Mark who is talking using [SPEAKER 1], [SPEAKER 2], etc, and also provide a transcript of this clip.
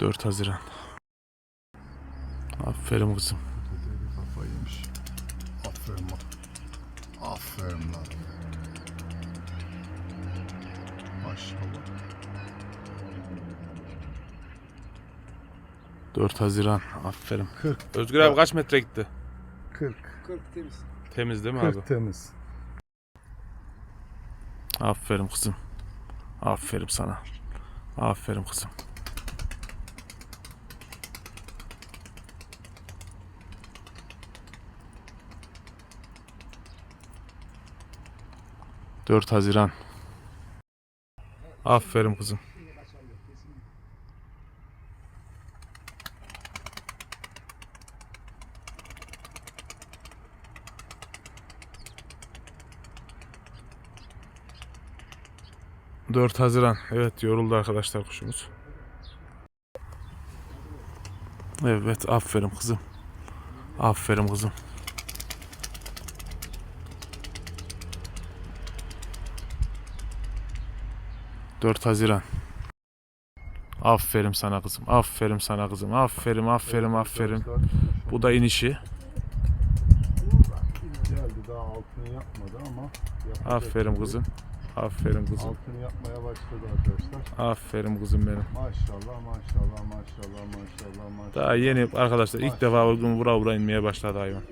[SPEAKER 1] 4 Haziran. Aferin kızım.
[SPEAKER 2] Kafayı yemiş. Aferin. Aferin lan. Maşallah.
[SPEAKER 1] 4 Haziran. Aferin.
[SPEAKER 2] 40.
[SPEAKER 1] Özgür abi kaç metre gitti?
[SPEAKER 2] 40.
[SPEAKER 3] 40 temiz.
[SPEAKER 1] Temiz değil mi abi?
[SPEAKER 2] 40 temiz.
[SPEAKER 1] Aferin kızım. Aferin sana. Aferin kızım. Dört Haziran. Aferin kızım. Dört Haziran. Evet yoruldu arkadaşlar kuşumuz. Evet aferin kızım. Aferin kızım. Dört Haziran. Aferin sana kızım. Aferin sana kızım. Aferin aferin aferin. Bu da inişi.
[SPEAKER 2] Geldi daha altını yapmadı ama yapacak
[SPEAKER 1] Aferin kızım. Aferin kızım.
[SPEAKER 2] Altını yapmaya başladı arkadaşlar.
[SPEAKER 1] Aferin kızım benim.
[SPEAKER 2] Maşallah maşallah maşallah maşallah maşallah.
[SPEAKER 1] Daha yeni arkadaşlar ilk defa vura vura inmeye başladı hayvan.